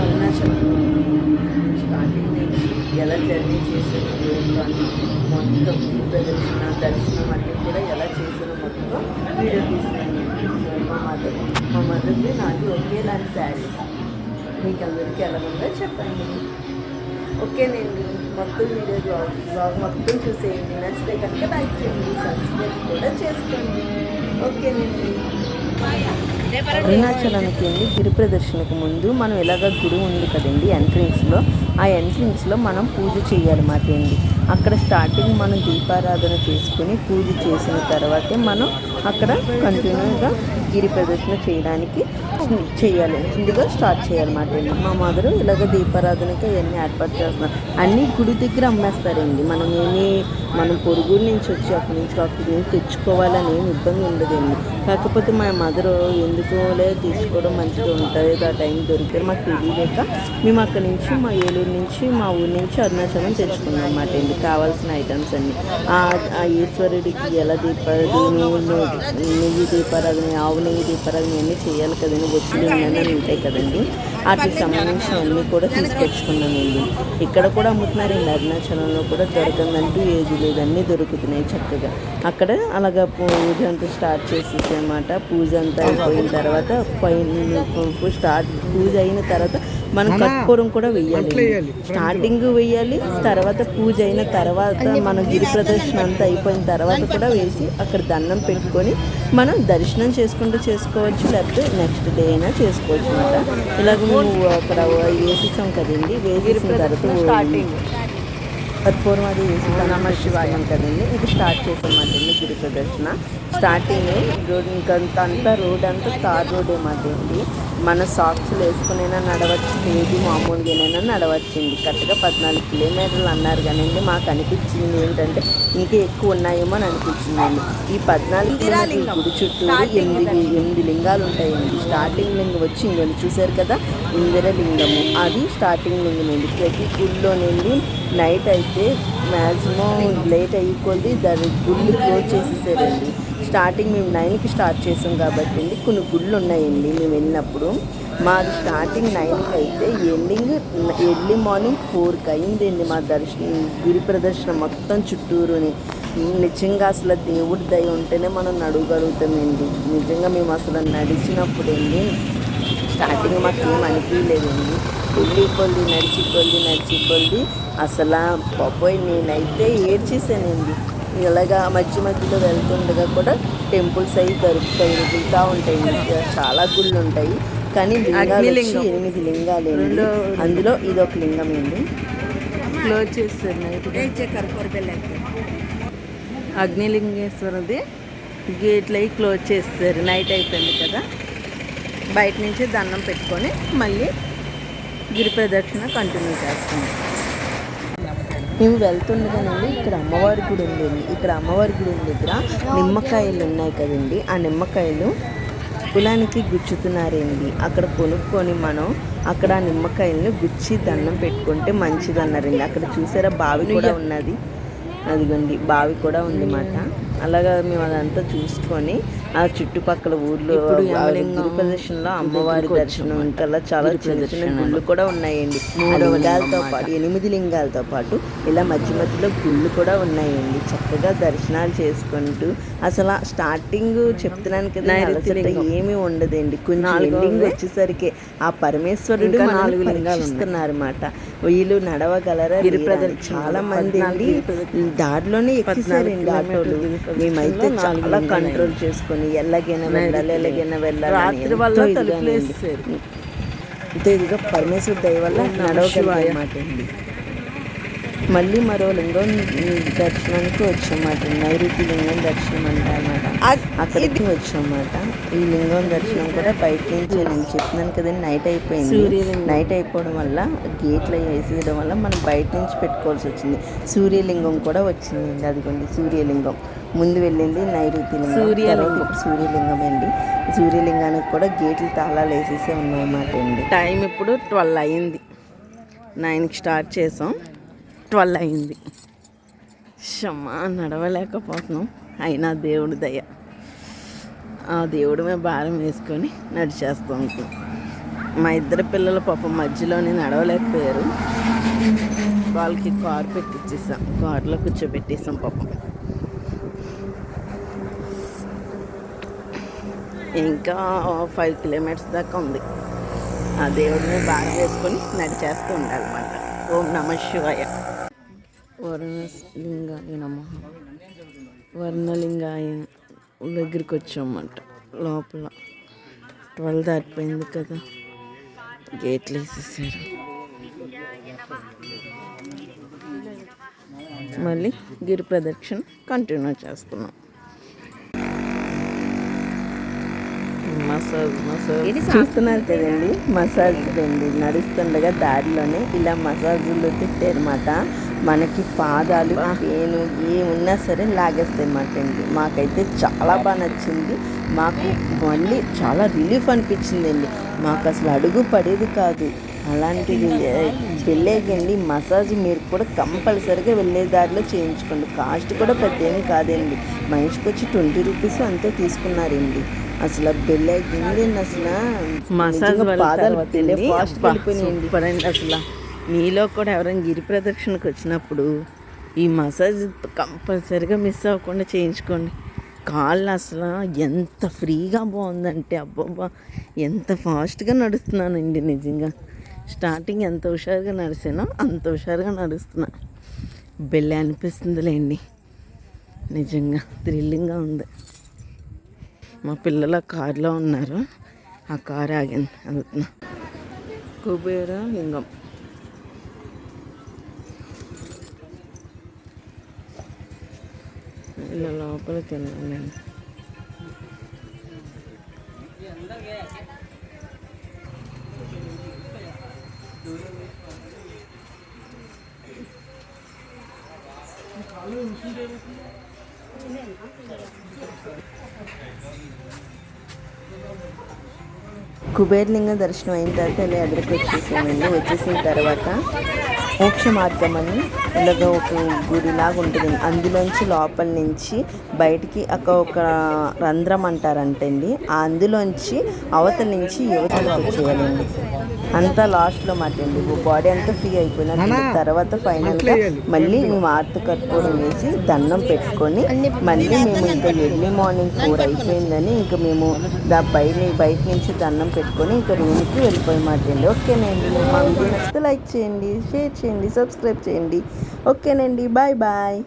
Arunachalam starting నుంచి ఎలా journey చేసాను ఏంటని మొత్తం ఈ ప్రదర్శన దర్శనం అన్నీ కూడా ఎలా చేసానో మొత్తం వీడియో తీస్తున్నాను మా మదర్ మా మదర్ని నాకు ఒకేలాంటి శారీస్ మీకు అందరికీ ఎలా ఉందో చెప్పండి ఓకేనండి మొత్తం వీడియో బ్లాగ్ బ్లాగ్ మొత్తం చూసేయండి నచ్చితే కనుక లైక్ చేయండి సబ్స్క్రైబ్ కూడా చేసుకోండి ఓకేనండి బాయ్ అరుణాచలానికి వెళ్ళి గిరి ప్రదర్శనకు ముందు మనం ఇలాగ గుడి ఉంది కదండి ఎంట్రన్స్లో ఆ ఎంట్రన్స్లో మనం పూజ చేయాలి మాట ఏంటి అక్కడ స్టార్టింగ్ మనం దీపారాధన చేసుకుని పూజ చేసిన తర్వాతే మనం అక్కడ కంటిన్యూగా గిరి ప్రదర్శన చేయడానికి చేయాలి. ముందుగా స్టార్ట్ చేయాలన్నమాట. అండి మా మదరు ఇలాగ దీపారాధనకి అవన్నీ ఏర్పాటు చేస్తున్నారు. అన్నీ గుడి దగ్గర అమ్మేస్తారండి. మనం ఏమి మనం పొరుగుల నుంచి వచ్చి అక్కడి నుంచి అక్కడి నుంచి తెచ్చుకోవాలని ఏమి ఇబ్బంది ఉండదండి. కాకపోతే మా మదరు ఎందుకోలే తీసుకోవడం మంచిగా ఉంటుంది ఆ టైం దొరికితే మాకు తెలియలేక మేము అక్కడి నుంచి మా ఏలూరు నుంచి మా ఊరి నుంచి అరుణాచలం తెచ్చుకున్నాం అన్నమాట అండి. కావాల్సిన ఐటమ్స్ అన్ని. ఆ ఈశ్వరుడికి ఎలా దీపారాధన నెయ్యి దీపారాధన ఆవు నెయ్యి దీపారాధన అన్నీ చేయాలి కదండి వచ్చిన అన్నీ ఉంటాయి కదండి. వాటికి సంబంధించిన అన్నీ కూడా తీసుకొచ్చుకున్నామండి ఇక్కడ కూడా అమ్ముతున్నారండి అరుణాచలంలో కూడా దొరకందంటూ ఏది లేదు అన్నీ దొరుకుతున్నాయి చక్కగా. అక్కడ అలాగా పూజ అంతా స్టార్ట్ చేసేసి అనమాట పూజ అంతా అయిపోయిన తర్వాత పైన స్టార్ట్ పూజ అయిన తర్వాత మనం కర్పూరం కూడా వెయ్యాలి. స్టార్టింగ్ వెయ్యాలి తర్వాత పూజ అయిన తర్వాత మనం గిరి ప్రదర్శన అంతా అయిపోయిన తర్వాత కూడా వేసి అక్కడ దండం పెట్టుకొని మనం దర్శనం చేసుకుంటూ చేసుకోవచ్చు లేకపోతే నెక్స్ట్ డే అయినా చేసుకోవచ్చు అనమాట ఇలాగ మేము అక్కడ వేసేసాం కదండి వేసేసిన తర్వాత స్టార్టింగ్ కర్పూరం అది నమ శివాయం కదండి ఇది స్టార్ట్ చేసామండి గిరి ప్రదర్శన. స్టార్టింగ్ రోడ్ ఇంకా అంతా రోడ్ అంతా తార్ రోడ్ ఏమాటండి మన సాక్స్లు వేసుకునైనా నడవచ్చు లేదు మామూలుగానైనా నడవచ్చండి. కరెక్ట్గా పద్నాలుగు కిలోమీటర్లు అన్నారు కానండి మాకు అనిపించింది ఏంటంటే ఇంకా ఎక్కువ ఉన్నాయేమో అని అనిపించిందండి. ఈ పద్నాలుగు కిలోమీటర్ల గుడి చుట్టూ ఎనిమిది ఎనిమిది లింగాలు ఉంటాయండి. స్టార్టింగ్ లింగం వచ్చి ఇంకొని చూశారు కదా ఇందిర లింగము అది స్టార్టింగ్ లింగం అండి. ప్రతి గుడిలోనండి నైట్ అయితే మ్యాక్సిమం లేట్ అయ్యి కొద్ది దాని గుళ్ళు క్లోజ్ చేసేసారండి. స్టార్టింగ్ మేము నైన్కి స్టార్ట్ చేసాం కాబట్టి అండి. కొన్ని గుళ్ళు ఉన్నాయండి మేము వెళ్ళినప్పుడు. మాది స్టార్టింగ్ నైన్కి అయితే ఎండింగ్ ఎర్లీ మార్నింగ్ ఫోర్కి అయిందండి మా దర్శనం గిరి ప్రదర్శన మొత్తం చుట్టూరుని. నిజంగా అసలు దేవుడి దయ ఉంటేనే మనం నడవగలుగుతామండి. నిజంగా మేము అసలు నడిచినప్పుడండి స్టార్టింగ్ మాకు ఏం అనిపించలేదండి వెళ్ళి కొల్లి నడిచి కొల్లి నడిచి కొల్లి అసలు బాబోయ్ నేనైతే ఏడ్చేసానండి ఇలాగా మధ్య మధ్యలో వెళ్తుండగా కూడా టెంపుల్స్ అవి దొరుకుతాయి మిగులుతూ ఉంటాయి. చాలా గుళ్ళు ఉంటాయి. కానీ లింగాలు ఎనిమిది లింగాలు అండి అందులో ఇది ఒక లింగం అండి. క్లోజ్ చేస్తారు నైట్ అగ్నిలింగేశ్వరది గేట్లు అవి క్లోజ్ చేస్తారు నైట్ అయిపోయింది కదా. బయట నుంచి దండం పెట్టుకొని మళ్ళీ గిరి ప్రదక్షిణ కంటిన్యూ చేస్తాం మేము వెళ్తుండగానండి ఇక్కడ అమ్మవారి గుడి ఉంది. ఇక్కడ అమ్మవారి గుడి ఉంది దగ్గర నిమ్మకాయలు ఉన్నాయి కదండి. ఆ నిమ్మకాయలు కులానికి గుచ్చుతున్నారండి. అక్కడ కొనుక్కొని మనం అక్కడ ఆ నిమ్మకాయలను గుచ్చి దండం పెట్టుకుంటే మంచిది అన్నారండి అక్కడ చూసారా? బావి కూడా ఉన్నది. అదిగోండి బావి కూడా ఉంది మాట. అలాగా మేము అదంతా చూసుకొని ఆ చుట్టుపక్కల ఊర్లో గిరి ప్రదర్శనలో అమ్మవారి దర్శనం ఇంకా చాలా చిన్న చిన్న గుళ్ళు కూడా ఉన్నాయండి. లింగాలతో పాటు ఎనిమిది లింగాలతో పాటు ఇలా మధ్య మధ్యలో గుళ్ళు కూడా ఉన్నాయండి. చక్కగా దర్శనాలు చేసుకుంటూ అసలు స్టార్టింగ్ చెప్తున్నాను కదా అలసట ఏమీ ఉండదండి. కొంచెం ఎండింగ్ వచ్చేసరికి ఆ పరమేశ్వరుడు నాలుగు లింగాలు ఇస్తున్నారు అన్నమాట వీళ్ళు నడవగలరా చాలా మంది అండి. దారిలోనే ఎక్కిసారండి ఆటోలు. మేమైతే చాలా కంట్రోల్ చేసుకొని ఎలాగైనా వెళ్ళాలి ఎలాగైనా వెళ్ళాలి అంతే ఇదిగో పరమేశ్వర దయ వల్ల నడవగలమాట అండి మళ్ళీ మరో లింగం దర్శనానికి వచ్చామాట. నైరుతి లింగం దర్శనం అంటారన్నమాట. అక్కడికి వచ్చామాట. ఈ లింగం దర్శనం కూడా బయట నుంచి నేను చెప్తున్నాను కదండి నైట్ అయిపోయింది. నైట్ అయిపోవడం వల్ల గేట్లు వేసేయడం వల్ల మనం బయట నుంచి పెట్టుకోవాల్సి వచ్చింది. సూర్యలింగం కూడా వచ్చిందండి. అదిగోండి సూర్యలింగం. ముందు వెళ్ళింది నైరుతి లింగం సూర్యలింగం. అండి. సూర్యలింగానికి కూడా గేట్లు తాళాలు వేసేసే ఉన్నాయన్నమాట అండి. టైం ఇప్పుడు ట్వెల్వ్ అయింది. నైన్కి స్టార్ట్ చేసాం. ట్వెల్వ్ అయింది. షమ్మా నడవలేకపోతున్నాం. అయినా దేవుడి దయ. ఆ దేవుడి మీద భారం వేసుకొని నడిచేస్తాం మా ఇద్దరు పిల్లలు పాపం మధ్యలోనే నడవలేకపోయారు. వాళ్ళకి కార్ పెట్టించేసాం కార్లో కూర్చోబెట్టేసాం పాపం. ఇంకా ఫైవ్ కిలోమీటర్స్ దాకా ఉంది. ఆ దేవుడిని బాగా వేసుకొని నడిచేస్తూ ఉండాలన్నమాట. ఓం నమ శివాయ. వర్ణలింగాయ నమ. వర్ణలింగాయ దగ్గరికి వచ్చామంట లోపల ట్వెల్వ్ దాటిపోయింది కదా. గేట్లు వేసేసారు. మళ్ళీ గిరి ప్రదక్షిణ కంటిన్యూ చేస్తున్నాం. Massage massage. చూస్తున్నారు కదండి మసాజ్ అండి నడుస్తుండగా దారిలోనే ఇలా మసాజులు పెట్టారన్నమాట మనకి పాదాలు పేను ఏమున్నా సరే లాగేస్తాయి అన్నమాట అండి మాకైతే చాలా బాగా నచ్చింది. మాకు మళ్ళీ చాలా రిలీఫ్ అనిపించిందండి. మాకు అసలు అడుగు పడేది కాదు. అలాంటిది వెళ్ళేకండి మసాజ్ మీరు కూడా కంపల్సరీగా వెళ్ళే దారిలో చేయించుకోండి. కాస్ట్ కూడా పెద్ద ఏమి కాదండి. మనిషికి వచ్చి ట్వంటీ రూపీస్ అంతే తీసుకున్నారండి. అసలు వెళ్ళేకండి అసలు. మసాజ్ పాదాలు పెళ్ళే సూపర్ అండి. అసలు. మీలో కూడా ఎవరైనా గిరి ప్రదక్షిణకు వచ్చినప్పుడు ఈ మసాజ్ కంపల్సరీగా మిస్ అవ్వకుండా చేయించుకోండి. కాళ్ళు అసలు ఎంత ఫ్రీగా బాగుందంటే అబ్బబ్బా ఎంత ఫాస్ట్గా నడుస్తున్నానండి నిజంగా. స్టార్టింగ్ ఎంత హుషారుగా నడిచానో అంత హుషారుగా నడుస్తున్నా. బెల్లి అనిపిస్తుందిలేండి. నిజంగా థ్రిల్లింగ్గా ఉంది. మా పిల్లలు కారులో ఉన్నారు. ఆ కారు ఆగింది. వెళ్తున్నా. కుబేర లింగం. ఇలా లోపలికి వెళ్ళాను నేను. కుబేర్లింగ దర్శనం అయిన తర్వాత ఇలా ఎదురుకు వచ్చేసామండి వచ్చేసిన తర్వాత మోక్ష మార్గం అని ఇలాగ ఒక గుడిలాగా ఉంటుంది. అందులోంచి లోపల నుంచి బయటికి ఒక ఒక రంధ్రం అంటారంటండి. ఆ అందులోంచి అవతల నుంచి యువతలకు వచ్చేయాలండి. అంతా లాస్ట్లో మాట అండి బాడీ అంతా ఫ్రీ అయిపోయిన తర్వాత ఫైనల్గా మళ్ళీ మేము ఆర్తి కట్టుకోవడం వేసి దండం పెట్టుకొని మళ్ళీ మేము ఇంకా ఎర్లీ మార్నింగ్ ఫోర్ అయిపోయిందని ఇంకా మేము దా బయట బయట నుంచి దండం పెట్టుకొని ఇంకా రూమ్కి వెళ్ళిపోయమాట అండి ఓకేనండి. మా వీడియో నచ్చితే లైక్ చేయండి షేర్ చేయండి సబ్స్క్రైబ్ చేయండి. ఓకేనండి. Bye bye